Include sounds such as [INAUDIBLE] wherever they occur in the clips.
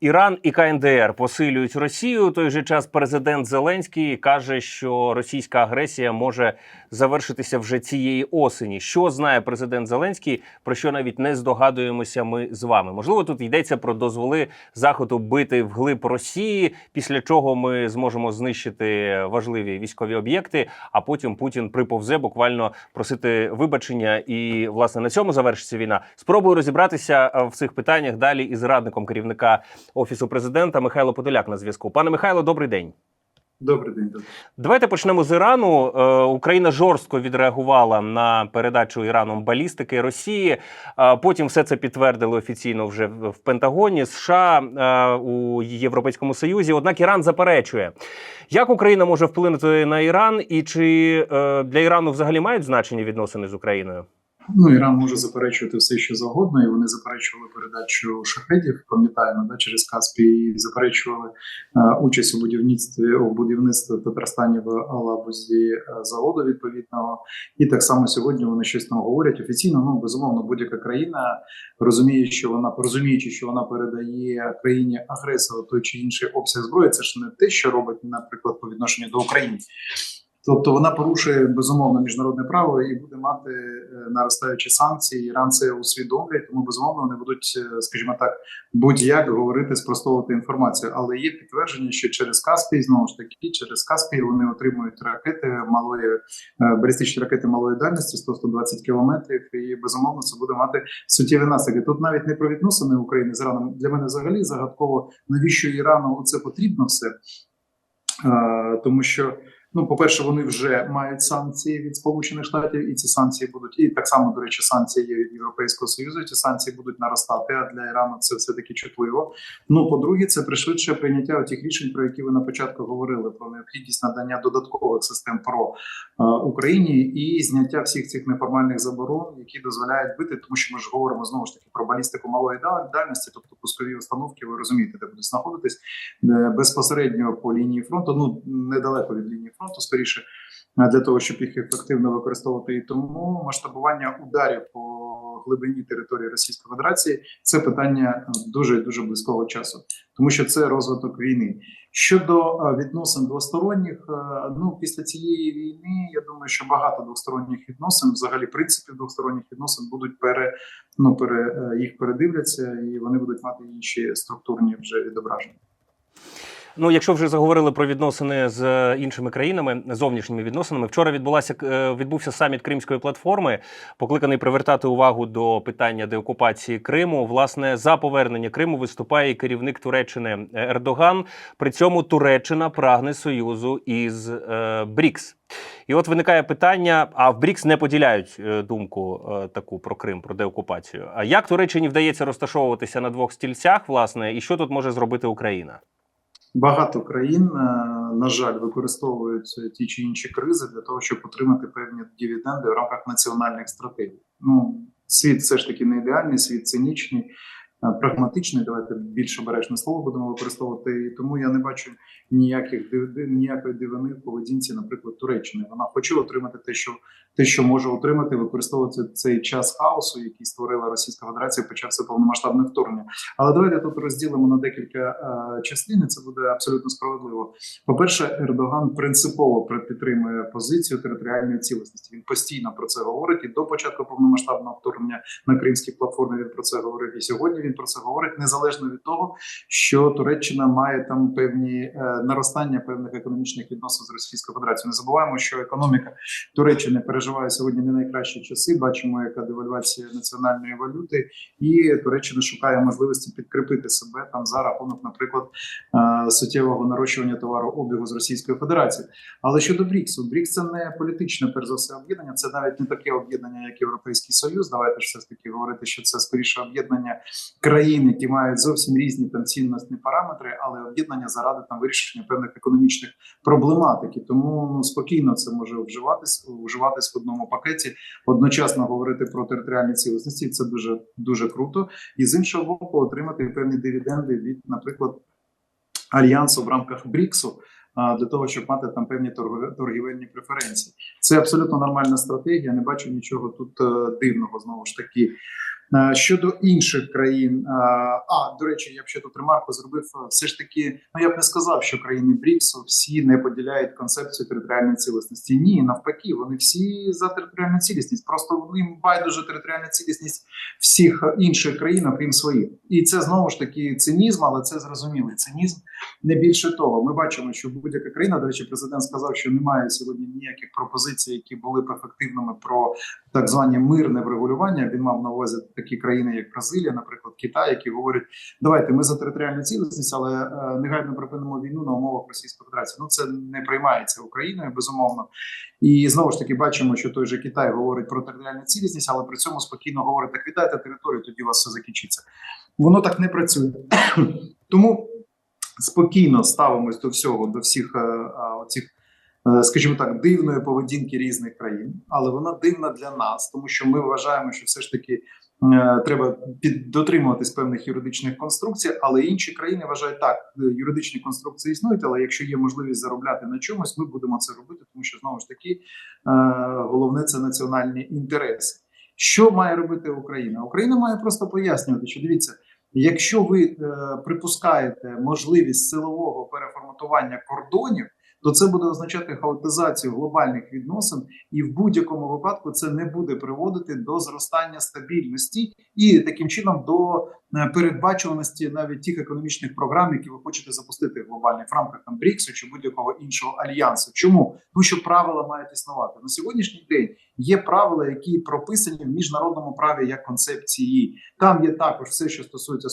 Іран і КНДР посилюють Росію. Той же час президент Зеленський каже, що російська агресія може завершитися вже цієї осені. Що знає президент Зеленський, про що навіть не здогадуємося ми з вами? Можливо, тут йдеться про дозволи заходу бити вглиб Росії, після чого ми зможемо знищити важливі військові об'єкти. А потім Путін приповзе буквально просити вибачення. І власне на цьому завершиться війна. Спробую розібратися е, в цих питаннях далі із радником керівника офісу президента Михайло Подоляк на зв'язку. Пане Михайло, добрий день. Добрий день. Добрий. Давайте почнемо з Ірану. Е, Україна жорстко відреагувала на передачу Іраном балістики Росії. Е, Потім все це підтвердили офіційно вже в Пентагоні, США е, у Європейському Союзі. Однак Іран заперечує, як Україна може вплинути на Іран, і чи для Ірану взагалі мають значення відносини з Україною? Ну, Іран може заперечувати все, що завгодно, і вони заперечували передачу шахедів, пам'ятаємо, да, через Каспій, заперечували е, участь у будівництві у будівництві Татарстані в Алабузі е, заводу відповідного. І так само сьогодні вони щось там говорять офіційно. Ну безумовно, будь-яка країна розуміє, що вона розуміючи, що вона передає країні агресору той чи інший обсяг зброї. Це ж не те, що робить, наприклад, по відношенню до України. Тобто вона порушує безумовно міжнародне право і буде мати е, наростаючі санкції. Іран це усвідомлює, тому безумовно вони будуть, е, скажімо так, будь-як говорити, спростовувати інформацію. Але є підтвердження, що через Каспій знову ж таки через Каспій вони отримують ракети малої е, балістичні ракети малої дальності 100-120 кілометрів. І безумовно це буде мати суттєві наслідки. Тут навіть не про відносини України з Іраном. Для мене взагалі загадково навіщо Ірану це потрібно все, тому що. Ну, по-перше, вони вже мають санкції від Сполучених Штатів, і ці санкції будуть і так само, до речі, санкції є від Європейського союзу. Ці санкції будуть наростати. А для Ірану це все таки чутливо. Ну, по-друге, це пришвидшує прийняття тих рішень, про які ви на початку говорили: про необхідність надання додаткових систем ПРО е, Україні і зняття всіх цих неформальних заборон, які дозволяють бити, тому що ми ж говоримо знову ж таки про балістику малої да- дальності, тобто пускові установки. Ви розумієте, де будуть знаходитись е, безпосередньо по лінії фронту. Ну недалеко від лінії фронту, скоріше е, для того, щоб їх ефективно використовувати. І тому масштабування ударів по глибині території Російської Федерації це питання дуже дуже близького часу, тому що це розвиток війни. Щодо е, відносин двосторонніх, е, ну після цієї війни я думаю, що багато двосторонніх відносин, взагалі принципів двосторонніх відносин, будуть пере ну пере е, їх передивляться, і вони будуть мати інші структурні вже відображення. Ну, якщо вже заговорили про відносини з іншими країнами, зовнішніми відносинами, вчора відбулася е, відбувся саміт Кримської платформи, покликаний привертати увагу до питання деокупації Криму. Власне, за повернення Криму виступає керівник Туреччини Ердоган. При цьому Туреччина прагне союзу із е, БРІКС. І от виникає питання: а в БРІКС не поділяють е, думку е, таку про Крим, про деокупацію. А як Туреччині вдається розташовуватися на двох стільцях, власне, і що тут може зробити Україна? Багато країн, е, на жаль, використовують ті чи інші кризи для того, щоб отримати певні дивіденди в рамках національних стратегій. Ну, світ все ж таки не ідеальний, світ цинічний, е, прагматичний. Давайте більш обережне слово будемо використовувати. І тому я не бачу ніяких ніякої дивини в поведінці, наприклад, Туреччини. Вона хоче отримати те, що те, що може отримати, використовувати цей час хаосу, який створила Російська Федерація, почався повномасштабне вторгнення. Але давайте тут розділимо на декілька е, частин. Це буде абсолютно справедливо. По-перше, Ердоган принципово при- підтримує позицію територіальної цілісності. Він постійно про це говорить і до початку повномасштабного вторгнення на кримській платформі. Він про це говорив. І сьогодні він про це говорить незалежно від того, що Туреччина має там певні е, наростання певних економічних відносин з Російською Федерацією. Не забуваємо, що економіка Туреччини переживає сьогодні не найкращі часи. Бачимо, яка девальвація національної валюти, і Туреччина шукає можливості підкріпити себе там за рахунок, наприклад, е, суттєвого нарощування товарообігу з Російською Федерацією. Але щодо БРІКСу, БРІКС це не політичне, перш за все, об'єднання. Це навіть не таке об'єднання, як Європейський Союз. Давайте ж все ж таки говорити, що це скоріше об'єднання країн, які мають зовсім різні там цінностні параметри, але об'єднання заради там вирішення певних економічних проблематики. Тому ну, спокійно це може вживатись, вживатись в одному пакеті, одночасно говорити про територіальні цілісності. Це дуже дуже круто. І з іншого боку, отримати певні дивіденди від, наприклад, альянсу в рамках БРІКСу. Для того щоб мати там певні торгівельні преференції, це абсолютно нормальна стратегія. Не бачу нічого тут е, дивного. Знову ж таки, Щодо інших країн, е, а до речі, я б ще тут ремарку зробив. е, Все ж таки, ну я б не сказав, що країни БРІКСу всі не поділяють концепцію територіальної цілісності. Ні, навпаки, вони всі за територіальну цілісність. Просто їм байдуже територіальна цілісність всіх інших країн, окрім своїх, і це знову ж таки цинізм, але це зрозумілий цинізм. Не більше того, ми бачимо, що будь-яка країна, до речі, президент сказав, що немає сьогодні ніяких пропозицій, які були б ефективними про так звані мирне врегулювання. Він мав на увазі такі країни, як Бразилія, наприклад, Китай, які говорять: давайте ми за територіальну цілісність, але е, негайно припинимо війну на умовах Російської Федерації. Ну це не приймається Україною, безумовно. І знову ж таки бачимо, що той же Китай говорить про територіальну цілісність, але при цьому спокійно говорить: так віддайте територію, тоді у вас все закінчиться. Воно так не працює. [CLEARS THROAT] Тому спокійно ставимось до всього, до всіх е, е, оцих, скажімо так, дивної поведінки різних країн, але вона дивна для нас, тому що ми вважаємо, що все ж таки е, треба під дотримуватись певних юридичних конструкцій, але інші країни вважають так, е, юридичні конструкції існують, але якщо є можливість заробляти на чомусь, ми будемо це робити, тому що знову ж таки е, головне це національні інтереси. Що має робити Україна? Україна має просто пояснювати, що дивіться. Якщо ви е, припускаєте можливість силового переформатування кордонів, то це буде означати хаотизацію глобальних відносин, і в будь-якому випадку це не буде приводити до зростання стабільності і таким чином до е, передбачуваності навіть тих економічних програм, які ви хочете запустити в глобальних рамках там БРІКСу чи будь-якого іншого альянсу. Чому тому, що правила мають існувати на сьогоднішній день? Є правила, які прописані в міжнародному праві як концепції. Там є також все, що стосується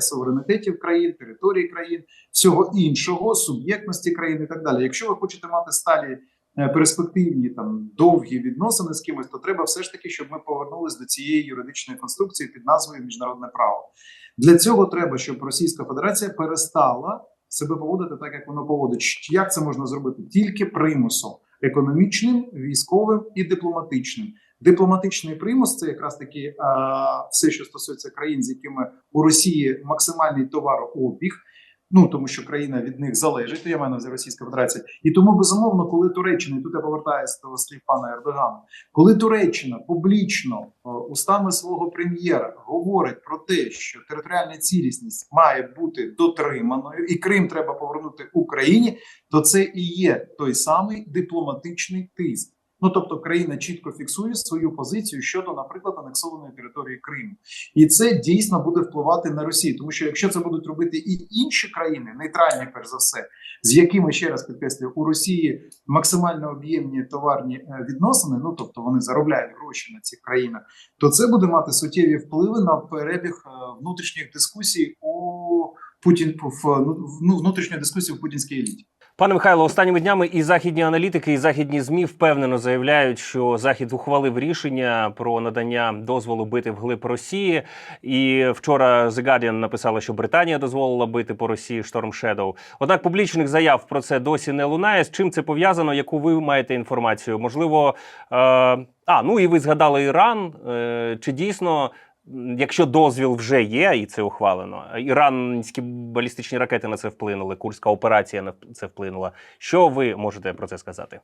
суверенітетів країн, території країн, всього іншого, суб'єктності країн і так далі. Якщо ви хочете мати сталі е, перспективні там довгі відносини з кимось, то треба все ж таки, щоб ми повернулись до цієї юридичної конструкції під назвою міжнародне право. Для цього треба, щоб Російська Федерація перестала себе поводити так, як воно поводить. Як це можна зробити? Тільки примусом економічним, військовим і дипломатичним. Дипломатичний примус це якраз таки а, все, що стосується країн, з якими у Росії максимальний товарообіг. Ну тому що країна від них залежить, то я маю на Російська Федерація. І тому безумовно, коли Туреччина, і тут я повертаюся до слів пана Ердогана, коли Туреччина публічно е, устами свого прем'єра говорить про те, що територіальна цілісність має бути дотриманою, і Крим треба повернути Україні, то це і є той самий дипломатичний тиск. Ну тобто, країна чітко фіксує свою позицію щодо, наприклад, анексованої території Криму, і це дійсно буде впливати на Росію, тому що якщо це будуть робити і інші країни, нейтральні, перш за все, з якими ще раз підкреслюю, у Росії максимально об'ємні товарні е, відносини, ну тобто вони заробляють гроші на цих країнах, то це буде мати суттєві впливи на перебіг е, внутрішніх дискусій у Путін в ну, внутрішньої дискусії в путінській еліті. Пане Михайло, останніми днями і західні аналітики, і західні змі впевнено заявляють, що Захід ухвалив рішення про надання дозволу бити вглиб Росії. І вчора The Guardian написала, що Британія дозволила бити по Росії Storm Shadow. Однак публічних заяв про це досі не лунає. З чим це пов'язано? Яку ви маєте інформацію? Можливо, е... а ну і ви згадали Іран. Е... Чи дійсно? Якщо дозвіл вже є, і це ухвалено, іранські балістичні ракети на це вплинули, курська операція на це вплинула. Що ви можете про це сказати?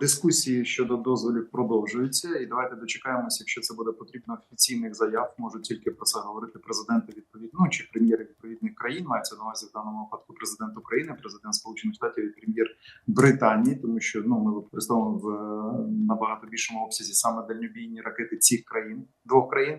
Дискусії щодо дозволів продовжуються, і давайте дочекаємося, якщо це буде потрібно офіційних заяв. Можуть тільки про це говорити президенти відповідно ну, чи прем'єри відповідних країн. Мається на увазі в даному випадку президент України, президент Сполучених Штатів і прем'єр Британії, тому що ну ми використовуємо в е, набагато більшому обсязі саме дальнобійні ракети цих країн, двох країн.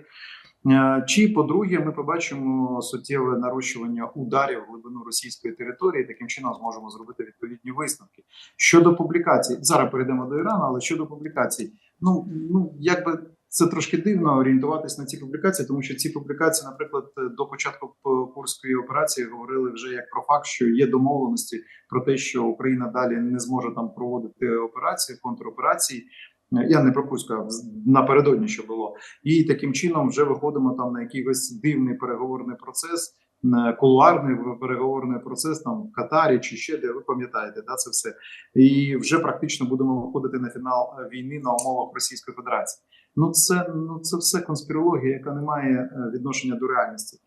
Е, Чи по-друге, ми побачимо суттєве нарощування ударів в глибину російської території. Таким чином зможемо зробити відповідні висновки щодо публікацій. Зараз перейдемо до Ірану, але щодо публікацій, ну ну якби це трошки дивно орієнтуватись на ці публікації, тому що ці публікації, наприклад, до початку курської операції говорили вже як про факт, що є домовленості про те, що Україна далі не зможе там проводити операції, контроперації. Я не про Курську, а з- напередодні що було, і таким чином вже виходимо там на якийсь дивний переговорний процес, кулуарний переговорний процес там в Катарі чи ще де ви пам'ятаєте, да це все, і вже практично будемо виходити на фінал е, війни на умовах Російської Федерації. Ну це ну це все конспірологія, яка не має е, відношення до реальності.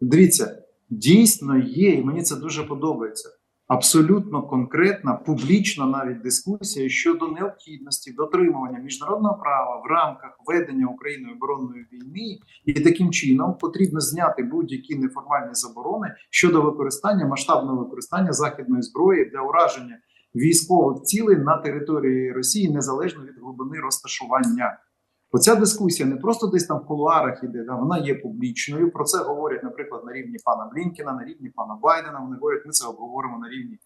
Дивіться, дійсно є, і мені це дуже подобається. Абсолютно конкретна, публічна навіть дискусія щодо необхідності дотримування міжнародного права в рамках ведення Україною оборонної війни, і таким чином потрібно зняти будь-які неформальні заборони щодо використання масштабного використання західної зброї для ураження військових цілей на території Росії незалежно від глибини розташування. Оця дискусія не просто десь там в кулуарах іде, да, вона є публічною. Про це говорять, наприклад, на рівні пана Блінкіна, на рівні пана Байдена. Вони говорять, ми це обговоримо на рівні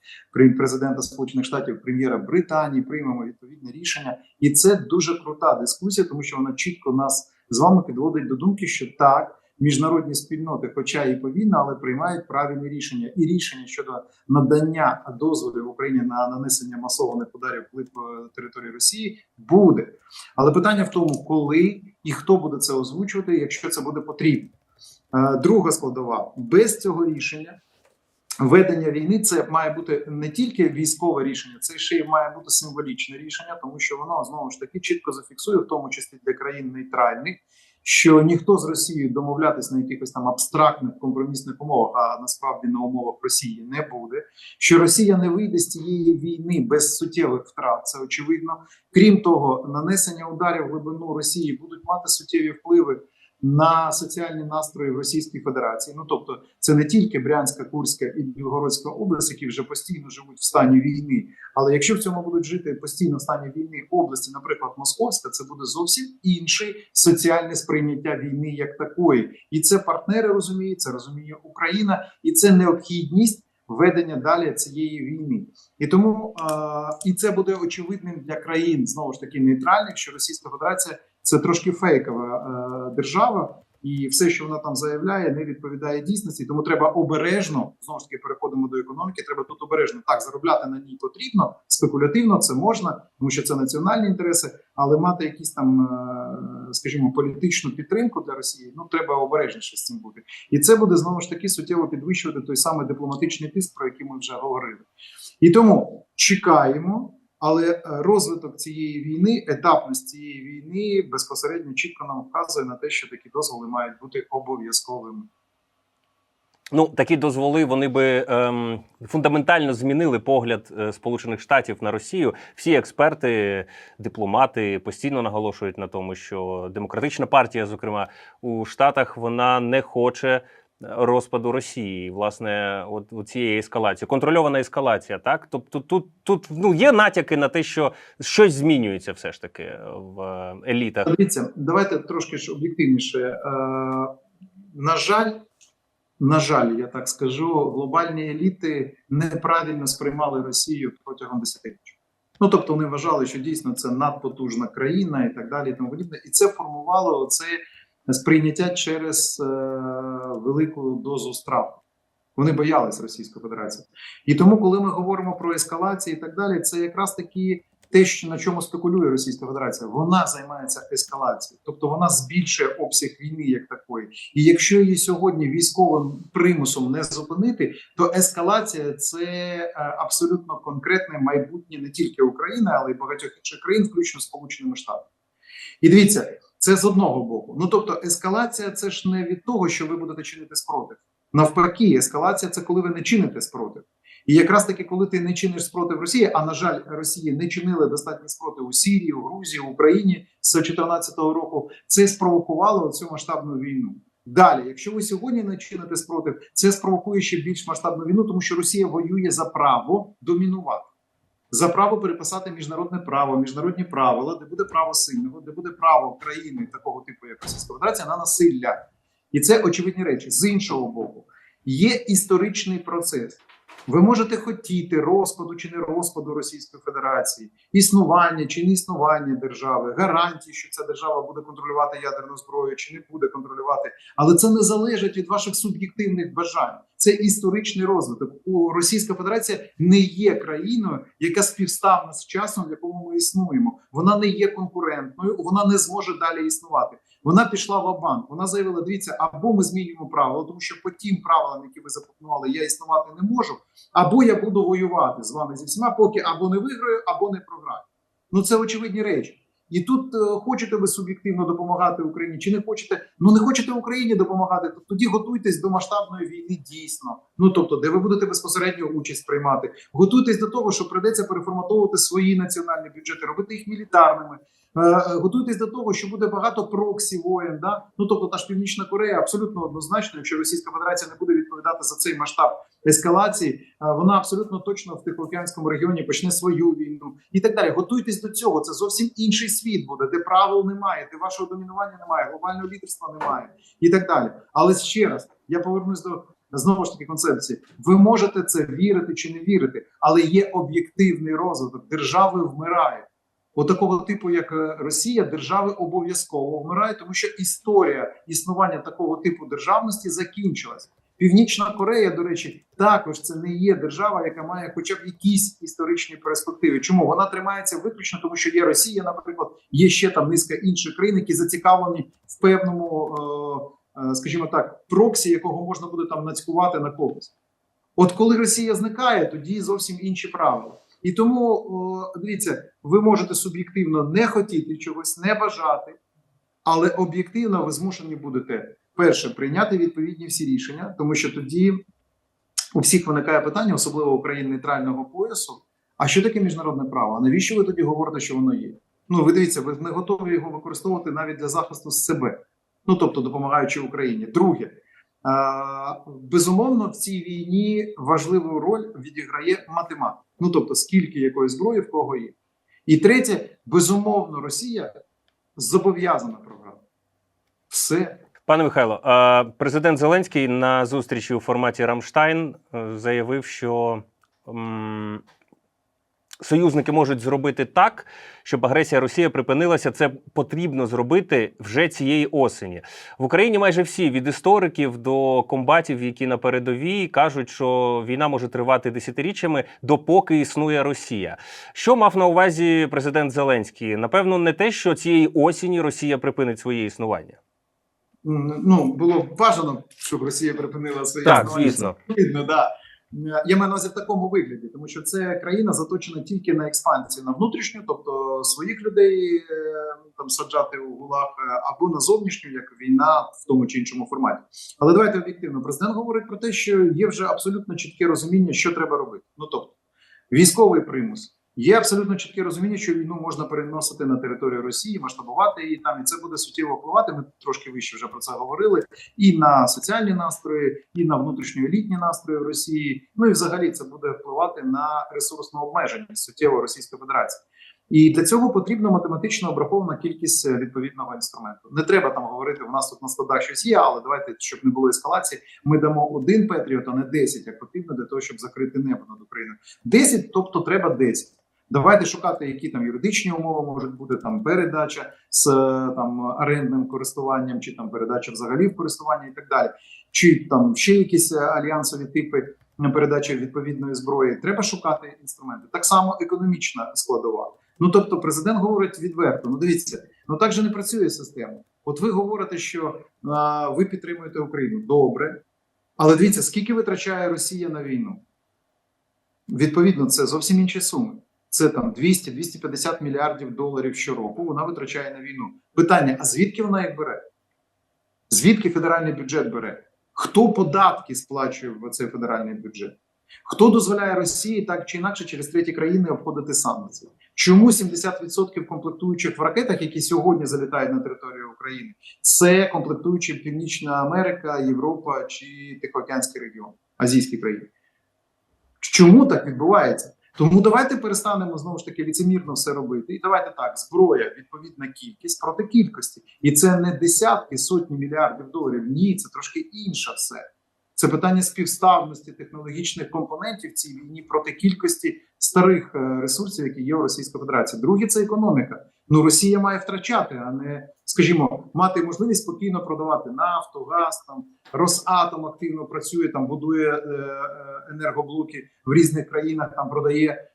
президента Сполучених Штатів, прем'єра Британії, приймемо відповідне рішення. І це дуже крута дискусія, тому що вона чітко нас з вами підводить до думки, що так. Міжнародні спільноти, хоча і повільно, але приймають правильні рішення. І рішення щодо надання дозволів Україні на нанесення масованих ударів вглиб е, території Росії буде. Але питання в тому, коли і хто буде це озвучувати, якщо це буде потрібно. Е, Друга складова без цього рішення. Ведення війни це має бути не тільки військове рішення, це ще й має бути символічне рішення, тому що воно знову ж таки чітко зафіксує, в тому числі для країн нейтральних, що ніхто з Росією домовлятись на якихось там абстрактних компромісних умовах, а насправді на умовах Росії не буде. Що Росія не вийде з цієї війни без суттєвих втрат, це очевидно. Крім того, нанесення ударів в глибину Росії будуть мати суттєві впливи на соціальні настрої в Російській Федерації. Ну тобто, це не тільки Брянська, Курська і Білгородська область, які вже постійно живуть в стані війни. Але якщо в цьому будуть жити постійно в стані війни області, наприклад, Московська, це буде зовсім інше соціальне сприйняття війни як такої, і це партнери розуміють, це розуміє Україна, і це необхідність ведення далі цієї війни. І тому е, і це буде очевидним для країн знову ж таки нейтральних, що Російська Федерація це трошки фейкова е, держава, і все, що вона там заявляє, не відповідає дійсності. Тому треба обережно знову ж таки переходимо до економіки. Треба тут обережно так заробляти на ній потрібно спекулятивно. Це можна, тому що це національні інтереси, але мати якісь там, е, скажімо, політичну підтримку для Росії. Ну треба обережніше з цим бути, і це буде знову ж таки суттєво підвищувати той самий дипломатичний тиск, про який ми вже говорили. І тому чекаємо. Але е, розвиток цієї війни, етапність цієї війни безпосередньо чітко нам вказує на те, що такі дозволи мають бути обов'язковими. Ну, такі дозволи вони би ем, фундаментально змінили погляд е, Сполучених Штатів на Росію. Всі експерти, дипломати постійно наголошують на тому, що демократична партія, зокрема у Штатах, вона не хоче розпаду Росії. Власне, от, от цієї ескалації, контрольована ескалація. Так, тобто тут, тут ну є натяки на те, що щось змінюється, все ж таки в е, елітах. Дивіться, давайте трошки ж об'єктивніше. Е, на жаль, на жаль, я так скажу, глобальні еліти неправильно сприймали Росію протягом десятиліть. Ну тобто вони вважали, що дійсно це надпотужна країна і так далі, і тому подібне, і це формувало це сприйняття через е, велику дозу страху. Вони боялись Російської Федерації, і тому, коли ми говоримо про ескалацію і так далі, це якраз таки те, що на чому спекулює Російська Федерація. Вона займається ескалацією, тобто вона збільшує обсяг війни як такої. І якщо її сьогодні військовим примусом не зупинити, то ескалація це е, абсолютно конкретне майбутнє не тільки України, але й багатьох інших країн, включно Сполученими Штатами. І дивіться, це з одного боку. Ну тобто, ескалація це ж не від того, що ви будете чинити спротив. Навпаки, ескалація це коли ви не чините спротив. І якраз таки, коли ти не чиниш спротив Росії, а на жаль, Росії не чинили достатній спротив у Сирії, у Грузії, в Україні з 2014 року, це спровокувало цю масштабну війну. Далі, якщо ви сьогодні не чините спротив, це спровокує ще більш масштабну війну, тому що Росія воює за право домінувати, за право переписати міжнародне право, міжнародні правила, де буде право сильного, де буде право країни такого типу, як Російська Федерація, на насилля. І це очевидні речі. З іншого боку, є історичний процес. Ви можете хотіти розпаду чи не розпаду Російської Федерації, існування чи не існування держави, гарантії, що ця держава буде контролювати ядерну зброю чи не буде контролювати, але це не залежить від ваших суб'єктивних бажань. Це історичний розвиток. У Російська Федерація не є країною, яка співставна з часом, в якому ми існуємо. Вона не є конкурентною, вона не зможе далі існувати. Вона пішла в банк. Вона заявила: дивіться, або ми змінюємо правила, тому що по тим правилам, які ви запропонували, я існувати не можу, або я буду воювати з вами зі всіма, поки або не виграю, або не програю. Ну це очевидні речі. І тут е, хочете ви суб'єктивно допомагати Україні, чи не хочете? Ну не хочете Україні допомагати, то тоді готуйтесь до масштабної війни дійсно. Ну тобто, де ви будете безпосередньо участь приймати. Готуйтесь до того, що прийдеться переформатовувати свої національні бюджети, робити їх мілітарними. Е, Готуйтесь до того, що буде багато проксі воєн. Да? Ну тобто, та ж Північна Корея абсолютно однозначно, якщо Російська Федерація не буде відповідати за цей масштаб ескалації, е, вона абсолютно точно в Тихоокеанському регіоні почне свою війну і так далі. Готуйтесь до цього. Це зовсім інший світ буде, де правил немає, де вашого домінування немає, глобального лідерства немає і так далі. Але ще раз я повернусь до. Знову ж таки, концепції. Ви можете це вірити чи не вірити, але є об'єктивний розвиток. Держави вмирають. От такого типу, як е, Росія, держави обов'язково вмирають, тому що історія існування такого типу державності закінчилась. Північна Корея, до речі, також це не є держава, яка має хоча б якісь історичні перспективи. Чому вона тримається виключно, тому що є Росія, наприклад, є ще там низка інших країн, які зацікавлені в певному, е, е, скажімо так, проксі, якого можна буде там нацькувати на когось. От коли Росія зникає, тоді зовсім інші правила. І тому дивіться, ви можете суб'єктивно не хотіти чогось, не бажати, але об'єктивно ви змушені будете перше прийняти відповідні всі рішення, тому що тоді у всіх виникає питання, особливо у країн нейтрального поясу. А що таке міжнародне право? А навіщо ви тоді говорите, що воно є? Ну, ви дивіться, ви не готові його використовувати навіть для захисту себе, ну тобто допомагаючи Україні. Друге, безумовно, в цій війні важливу роль відіграє математика. Ну тобто, скільки якої зброї в кого є. І третє, безумовно, Росія зобов'язана програти. Все. Пане Михайло, е, президент Зеленський на зустрічі у форматі Рамштайн е, заявив, що союзники можуть зробити так, щоб агресія Росії припинилася. Це потрібно зробити вже цієї осені. В Україні майже всі від істориків до комбатів, які на передовій, кажуть, що війна може тривати десятиріччями, допоки існує Росія. Що мав на увазі президент Зеленський? Напевно, не те, що цієї осені Росія припинить своє існування. Ну, було б бажано, щоб Росія припинила своє Так, існування. звісно. Видно, да. Я маю на в такому вигляді, тому що це країна заточена тільки на експансію на внутрішню, тобто своїх людей е, там саджати у гулах, е, або на зовнішню, як війна в тому чи іншому форматі. Але давайте об'єктивно. Президент говорить про те, що є вже абсолютно чітке розуміння, що треба робити. Ну тобто, військовий примус. Є абсолютно чітке розуміння, що війну можна переносити на територію Росії, масштабувати її там, і це буде суттєво впливати. Ми трошки вище вже про це говорили. І на соціальні настрої, і на внутрішньоелітні настрої в Росії. Ну і взагалі це буде впливати на ресурсну обмеженість суттєво Російської Федерації. І для цього потрібна математично обрахована кількість е, відповідного інструменту. Не треба там говорити, у нас тут на складах щось є, але давайте, щоб не було ескалації, ми дамо один Петріот, а не 10, як потрібно для того, щоб закрити небо над Україною. 10, тобто треба 10. Давайте шукати, які там юридичні умови можуть бути там передача з е, там орендним користуванням, чи там передача взагалі в користування і так далі, чи там ще якісь е, альянсові типи е, передачі відповідної зброї. Треба шукати інструменти. Так само економічна складова. Ну тобто, президент говорить відверто: ну дивіться, ну так же не працює система. От ви говорите, що а, ви підтримуєте Україну. Добре, але дивіться, скільки витрачає Росія на війну? Відповідно, це зовсім інші суми. Це там 200-250 мільярдів доларів щороку. Вона витрачає на війну. Питання: а звідки вона їх бере? Звідки федеральний бюджет бере? Хто податки сплачує в цей федеральний бюджет? Хто дозволяє Росії так чи інакше через треті країни обходити санкції? Чому 70% комплектуючих в ракетах, які сьогодні залітають на територію України, це комплектуючі Північна Америка, Європа чи Тихоокеанський регіон, азійські країни? Чому так відбувається? Тому давайте перестанемо знову ж таки ліцемірно все робити. І давайте так: зброя, відповідна кількість проти кількості. І це не десятки, сотні мільярдів доларів. Ні, це трошки інше все. Це питання співставності технологічних компонентів цій війні проти кількості старих е, ресурсів, які є у Російській Федерації. Друге це економіка. Ну Росія має втрачати, а не, скажімо, мати можливість спокійно продавати нафту, газ там Росатом активно працює, там будує е, е, енергоблоки в різних країнах, там продає е,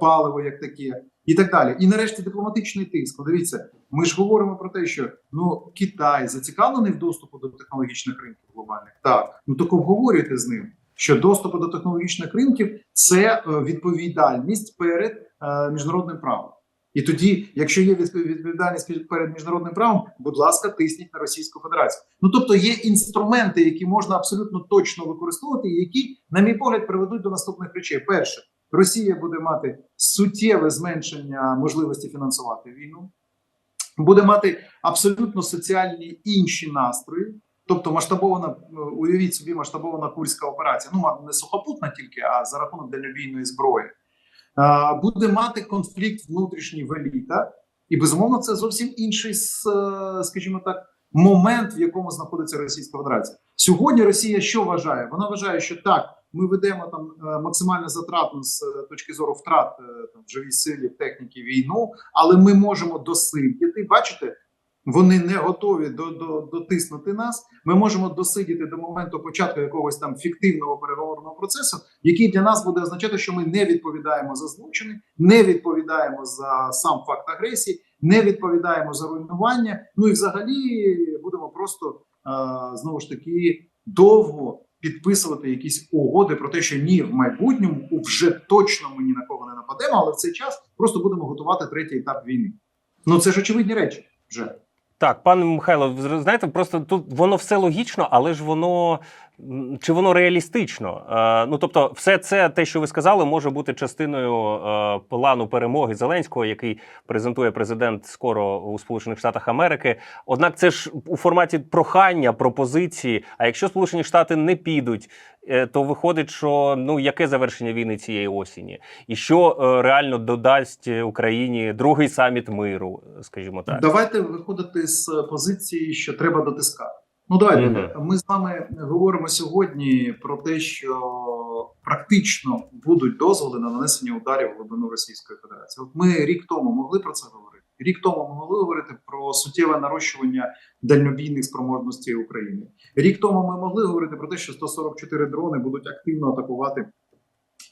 паливо як таке, і так далі. І нарешті дипломатичний тиск. Дивіться, ми ж говоримо про те, що ну Китай зацікавлений в доступу до технологічних ринків глобальних. Так, ну так обговорюйте з ним. Що доступ до технологічних ринків це е, відповідальність перед е, міжнародним правом. І тоді, якщо є відпов- відповідальність перед міжнародним правом, будь ласка, тисніть на Російську Федерацію. Ну тобто є інструменти, які можна абсолютно точно використовувати, і які, на мій погляд, приведуть до наступних речей. Перше, Росія буде мати суттєве зменшення можливості фінансувати війну, буде мати абсолютно соціальні інші настрої. Тобто масштабована, е, уявіть собі, масштабована курська операція. Ну, не сухопутна тільки, а за рахунок дальнобійної зброї. Буде мати конфлікт внутрішній в елітах, і безумовно це зовсім інший, е, скажімо так, момент, в якому знаходиться Російська Федерація. Сьогодні Росія що вважає? Вона вважає, що так, ми ведемо там е, максимально затратну з е, точки зору втрат е, там, в живій силі, в техніці війну, але ми можемо досидіти. Бачите, вони не готові до, до, дотиснути нас. Ми можемо досидіти до моменту початку якогось там фіктивного переговорного процесу, який для нас буде означати, що ми не відповідаємо за злочини, не відповідаємо за сам факт агресії, не відповідаємо за руйнування. Ну і взагалі будемо просто знову ж таки довго підписувати якісь угоди про те, що ні, в майбутньому вже точно ми ні на кого не нападемо, але в цей час просто будемо готувати третій етап війни. Ну це ж очевидні речі вже. Так, пане Михайло, знаєте, просто тут воно все логічно, але ж воно чи воно реалістично? Е, ну тобто, все це те, що ви сказали, може бути частиною е, плану перемоги Зеленського, який презентує президент скоро у Сполучених Штатах Америки. Однак, це ж у форматі прохання, пропозиції. А якщо Сполучені Штати не підуть, е, то виходить, що ну яке завершення війни цієї осені, і що реально додасть Україні другий саміт миру, скажімо так. Давайте виходити з позиції, що треба дотискати. Ну давайте Мгм. ми з вами говоримо сьогодні про те, що практично будуть дозволи на нанесення ударів в глибину Російської Федерації. От ми рік тому могли про це говорити. Рік тому ми могли говорити про суттєве нарощування дальнобійних спроможностей України. Рік тому ми могли говорити про те, що 144 дрони будуть активно атакувати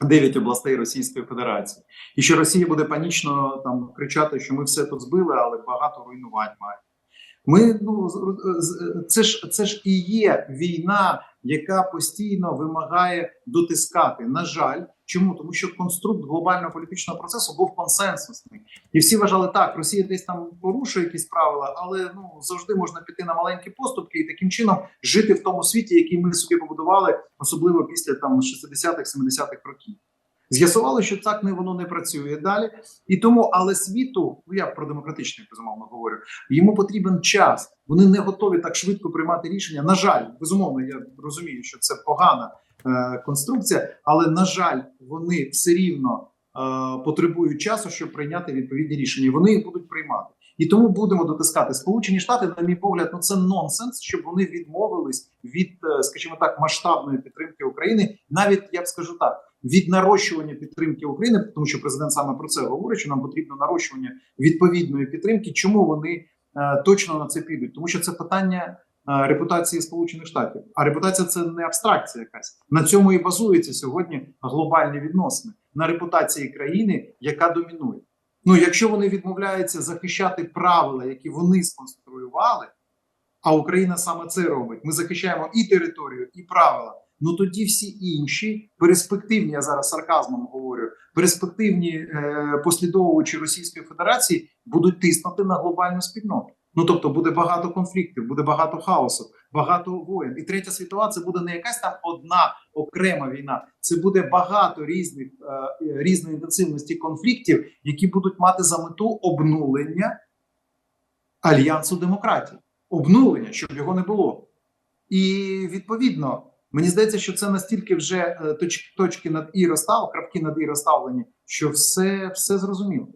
9 областей Російської Федерації, і що Росія буде панічно там кричати, що ми все тут збили, але багато руйнувань маємо. Ми ну це ж це ж і є війна, яка постійно вимагає дотискати. На жаль, чому тому, що конструкт глобального політичного процесу був консенсусний, і всі вважали так, Росія десь там порушує якісь правила, але ну завжди можна піти на маленькі поступки і таким чином жити в тому світі, який ми собі побудували, особливо після там 60-х, 70-х років. З'ясували, що так не воно не працює далі, і тому, але світу, ну я про демократичний безумовно говорю, йому потрібен час. Вони не готові так швидко приймати рішення. На жаль, безумовно, я розумію, що це погана е, конструкція, але на жаль, вони все рівно е, потребують часу, щоб прийняти відповідні рішення. Вони їх будуть приймати. І тому будемо дотискати Сполучені Штати. На мій погляд, ну це нонсенс, щоб вони відмовились від, е, скажімо так, масштабної підтримки України. Навіть я б скажу так. Від нарощування підтримки України, тому що президент саме про це говорить, що нам потрібно нарощування відповідної підтримки. Чому вони е, точно на це підуть? Тому що це питання е, репутації Сполучених Штатів. А репутація це не абстракція якась. На цьому і базується сьогодні глобальні відносини на репутації країни, яка домінує. Ну, якщо вони відмовляються захищати правила, які вони сконструювали, а Україна саме це робить. Ми захищаємо і територію, і правила. Ну тоді всі інші перспективні, я зараз сарказмом говорю, перспективні е, послідовувачі Російської Федерації будуть тиснути на глобальну спільноту. Ну тобто буде багато конфліктів, буде багато хаосу, багато воєн. І третя світова це буде не якась там одна окрема війна, це буде багато різних е, різної інтенсивності конфліктів, які будуть мати за мету обнулення альянсу демократії, обнулення, щоб його не було. І відповідно, мені здається, що це настільки вже е, точки, точки над і розстав, крапки над і розставлені, що все, все зрозуміло.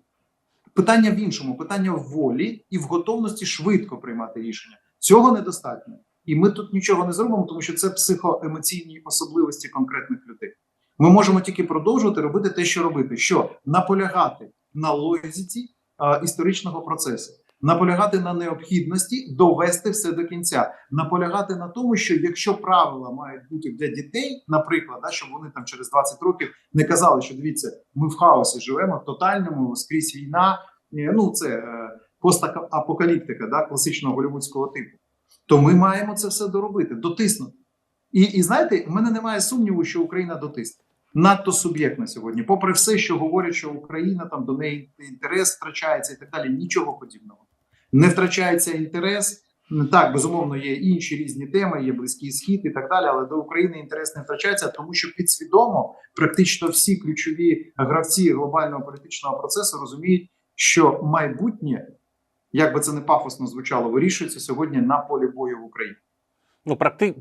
Питання в іншому, питання в волі і в готовності швидко приймати рішення. Цього недостатньо. І ми тут нічого не зробимо, тому що це психоемоційні особливості конкретних людей. Ми можемо тільки продовжувати робити те, що робити. Що наполягати на логіці історичного процесу, наполягати на необхідності довести все до кінця, наполягати на тому, що якщо правила мають бути для дітей, наприклад, да, щоб вони там через 20 років не казали, що дивіться, ми в хаосі живемо, в тотальному скрізь війна. Е, Ну це е, постапокаліптика, да, класичного голівудського типу. То ми маємо це все доробити, дотиснути. І, і знаєте, в мене немає сумніву, що Україна дотисне. надто суб'єктна сьогодні. Попри все, що говорять, що Україна там до неї інтерес втрачається і так далі. Нічого подібного. Не втрачається інтерес. Так, безумовно, є інші різні теми, є близький схід і так далі. Але до України інтерес не втрачається, тому що підсвідомо практично всі ключові гравці глобального політичного процесу розуміють, що майбутнє, як би це не пафосно звучало, вирішується сьогодні на полі бою в Україні. Ну, практи...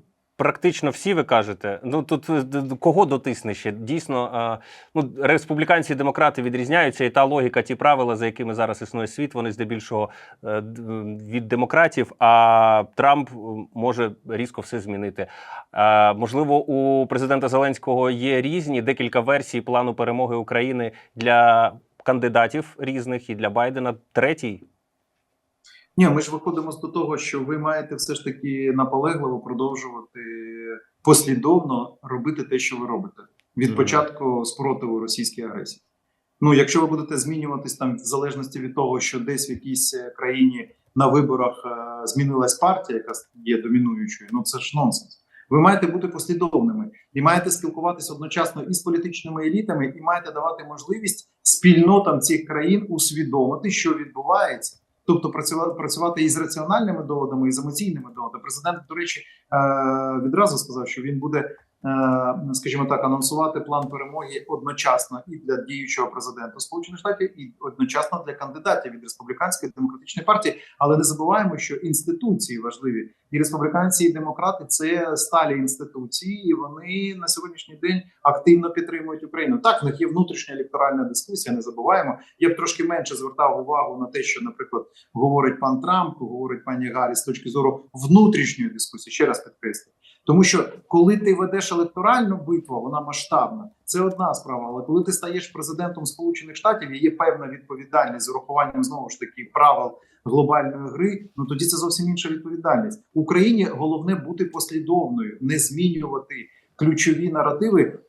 практично всі ви кажете. Ну тут е, кого дотисне ще? Дійсно, ну республіканці і демократи відрізняються, і та логіка, ті правила, за якими зараз існує світ, вони здебільшого е, від демократів. А Трамп може різко все змінити. Можливо, у президента Зеленського є різні декілька версій плану перемоги України для кандидатів різних і для Байдена. Третій. Ні, ми ж виходимо з до того, що ви маєте все ж таки наполегливо продовжувати послідовно робити те, що ви робите від початку спротиву російській агресії. Ну, якщо ви будете змінюватись там в залежності від того, що десь в якійсь е, країні на виборах е, змінилась партія, яка є домінуючою, ну це ж нонсенс. Ви маєте бути послідовними і маєте спілкуватися одночасно із політичними елітами, і маєте давати можливість спільнотам цих країн усвідомити, що відбувається. Тобто працювати працювати із раціональними доводами, і з емоційними доводами. Президент, до речі, е, відразу сказав, що він буде, скажімо так, анонсувати план перемоги одночасно і для діючого президента Сполучених Штатів, і одночасно для кандидатів від республіканської демократичної партії. Але не забуваємо, що інституції важливі і республіканці, і демократи це сталі інституції, і вони на сьогоднішній день активно підтримують Україну. Так, в них є внутрішня електоральна дискусія. Не забуваємо. Я б трошки менше звертав увагу на те, що, наприклад, говорить пан Трамп, говорить пані Гарріс з точки зору внутрішньої дискусії. Ще раз підкреслю. Тому що коли ти ведеш електоральну битву, вона масштабна. Це одна справа. Але коли ти стаєш президентом Сполучених Штатів, і є певна відповідальність з урахуванням знову ж таки правил глобальної гри. Ну тоді це зовсім інша відповідальність. Україні головне бути послідовною, не змінювати ключові наративи, е,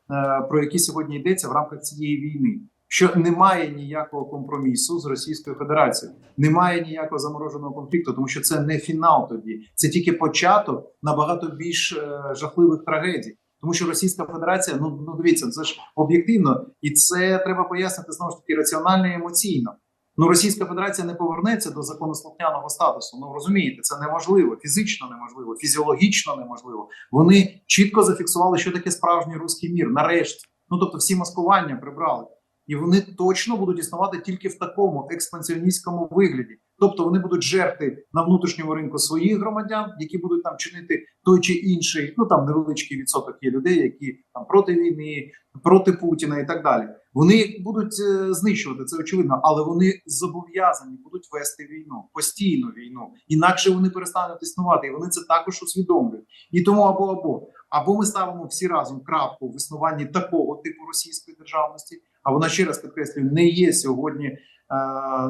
про які сьогодні йдеться в рамках цієї війни. Що немає ніякого компромісу з Російською Федерацією, немає ніякого замороженого конфлікту, тому що це не фінал. Тоді це тільки початок набагато більш е, жахливих трагедій. Тому що Російська Федерація, ну ну дивіться, це ж об'єктивно, і це треба пояснити знову ж таки раціонально і емоційно. Ну, Російська Федерація не повернеться до законослухняного статусу. Ну розумієте, це неможливо, фізично неможливо, фізіологічно неможливо. Вони чітко зафіксували, що таке справжній руський мір. Нарешті, ну тобто, всі маскування прибрали, і вони точно будуть існувати тільки в такому експансіоністському вигляді. Тобто вони будуть жерти на внутрішньому ринку своїх громадян, які будуть там чинити той чи інший, ну там невеличкий відсоток є людей, які там проти війни, проти Путіна і так далі. Вони будуть е, знищувати це очевидно, але вони зобов'язані будуть вести війну, постійну війну. Інакше вони перестануть існувати, і вони це також усвідомлюють. І тому або або або ми ставимо всі разом крапку в існуванні такого типу російської державності. А вона ще раз підкреслюю, не є сьогодні е,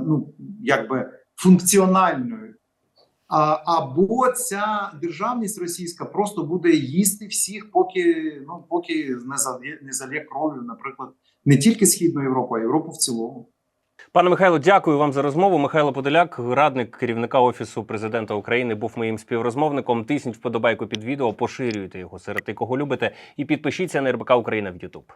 ну якби функціональною. А, або ця державність російська просто буде їсти всіх, поки ну поки не залє, не залє кров'ю, наприклад, не тільки східну Європу, а Європу в цілому. Пане Михайло, дякую вам за розмову. Михайло Подоляк, радник керівника офісу президента України, був моїм співрозмовником. Тисніть вподобайку під відео, поширюйте його серед тих, кого любите, і підпишіться на РБК Україна в YouTube.